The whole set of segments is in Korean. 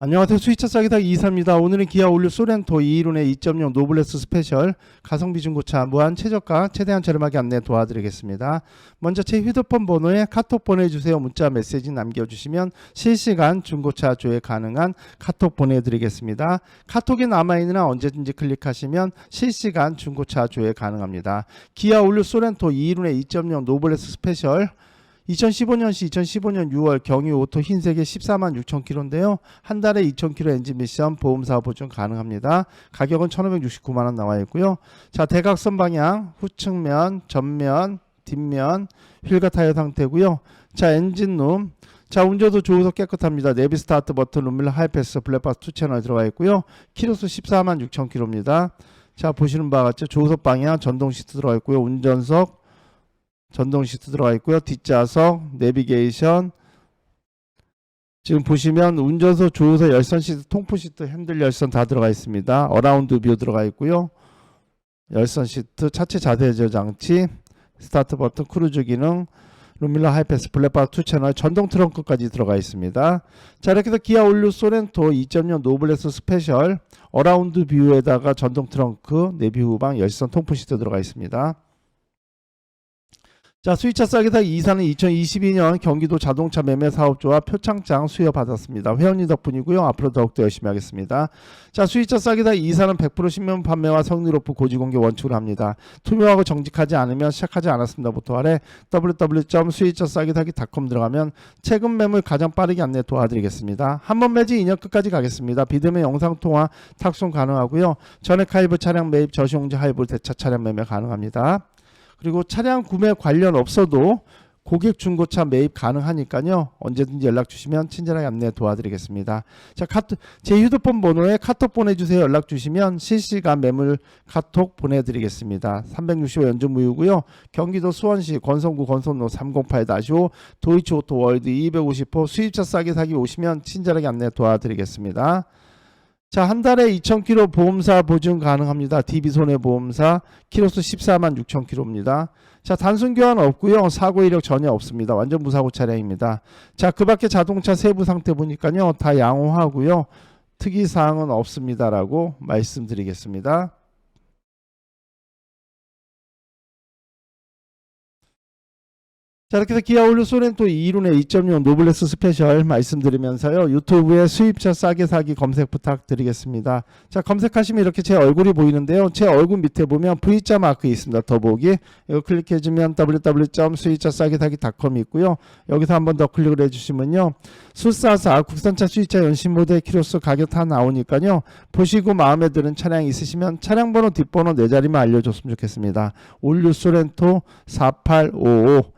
안녕하세요. 수위차 싸기다 이사입니다. 오늘은 기아 올류 소렌토 216의 2.0 노블레스 스페셜 가성비 중고차 무한 최저가 최대한 저렴하게 안내 도와드리겠습니다. 먼저 제 휴대폰 번호에 카톡 보내주세요. 문자 메시지 남겨주시면 실시간 중고차 조회 가능한 카톡 보내드리겠습니다. 카톡에 남아있느나 언제든지 클릭하시면 실시간 중고차 조회 가능합니다. 기아 올류 소렌토 216의 2.0 노블레스 스페셜 2015년 시 2015년 6월 경유 오토 흰색의 14만 6천 킬로인데요. 한 달에 2천 킬로 엔진 미션 보험사 보증 가능합니다. 가격은 1,569만 원 나와 있고요. 자, 대각선 방향, 후측면, 전면, 뒷면, 휠과 타이어 상태고요. 자, 엔진룸. 자, 운전도 좋으서 깨끗합니다. 내비 스타트 버튼, 룸밀러 하이패스, 블랙박스 2 채널 들어가 있고요. 키로수 14만 6천 킬로입니다. 자, 보시는 바와 같이 조수석 방향, 전동 시트 들어가 있고요. 운전석, 전동 시트 들어가 있고요. 뒷좌석, 내비게이션. 지금 보시면 운전석, 조수석, 열선 시트, 통풍 시트, 핸들 열선 다 들어가 있습니다. 어라운드 뷰 들어가 있고요. 열선 시트, 차체 자대 제어 장치, 스타트 버튼, 크루즈 기능, 루밀러 하이패스, 블랙박스 2 채널, 전동 트렁크까지 들어가 있습니다. 자 이렇게 해서 기아 올류 소렌토 2.0 노블레스 스페셜 어라운드 뷰에다가 전동 트렁크, 내비 후방, 열선 통풍 시트 들어가 있습니다. 자, 수입차 싸게 사기 2사는 2022년 경기도 자동차 매매 사업조합 표창장 수여 받았습니다. 회원님 덕분이고요. 앞으로 더욱더 열심히 하겠습니다. 자, 수입차 싸게 사기 2사는 100% 신면 판매와 성능 높은 고지 공개 원칙으로 합니다. 투명하고 정직하지 않으면 시작하지 않았습니다부터 아래 www.수입차 싸게 사기.com 들어가면 최근 매물 가장 빠르게 안내 도와드리겠습니다. 한 번 매지 2년 끝까지 가겠습니다. 비대면 영상 통화 탁송 가능하고요. 전액 하이브 차량 매입 저시용지 하이브 대차 차량 매매 가능합니다. 그리고 차량 구매 관련 없어도 고객 중고차 매입 가능하니까요. 언제든지 연락 주시면 친절하게 안내 도와드리겠습니다. 자, 카톡, 제 휴대폰 번호에 카톡 보내주세요. 연락 주시면 실시간 매물 카톡 보내드리겠습니다. 365 연중 무휴고요. 경기도 수원시 권성구 권선로 308-5 도이치오토 월드 250호 수입차 싸게 사기 오시면 친절하게 안내 도와드리겠습니다. 자, 한 달에 2,000km 보험사 보증 가능합니다. DB 손해보험사 키로수 14만 6,000km입니다. 자, 단순 교환 없고요. 사고 이력 전혀 없습니다. 완전 무사고 차량입니다. 자, 그 밖에 자동차 세부 상태 보니까요. 다 양호하고요. 특이 사항은 없습니다라고 말씀드리겠습니다. 자 이렇게 해서 기아 올류 소렌토 2륜의 2.0 노블레스 스페셜 말씀드리면서요. 유튜브에 수입차 싸게 사기 검색 부탁드리겠습니다. 자 검색하시면 이렇게 제 얼굴이 보이는데요. 제 얼굴 밑에 보면 V자 마크 있습니다. 더보기. 이거 클릭해주면 www.수입차 싸게 사기.com이 있고요. 여기서 한 번 더 클릭을 해주시면요. 수사사 국산차 수입차 연신 모델 키로수 가격 다 나오니까요. 보시고 마음에 드는 차량 있으시면 차량 번호 뒷번호 네 자리만 알려줬으면 좋겠습니다. 올류 소 렌토 4855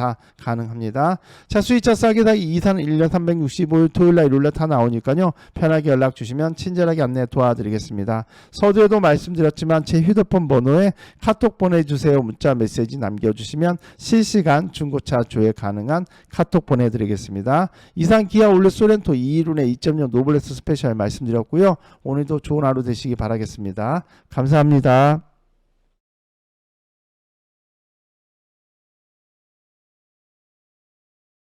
다 가능합니다. 자, 수입차 싸게 사기 2사는 1년 365일 토요일날 일요일날 다 나오니까요. 편하게 연락 주시면 친절하게 안내 도와드리겠습니다. 서두에도 말씀드렸지만 제 휴대폰 번호에 카톡 보내주세요. 문자 메시지 남겨주시면 실시간 중고차 조회 가능한 카톡 보내드리겠습니다. 이상 기아 올레 소렌토 2륜의 2.0 노블레스 스페셜 말씀드렸고요. 오늘도 좋은 하루 되시기 바라겠습니다. 감사합니다.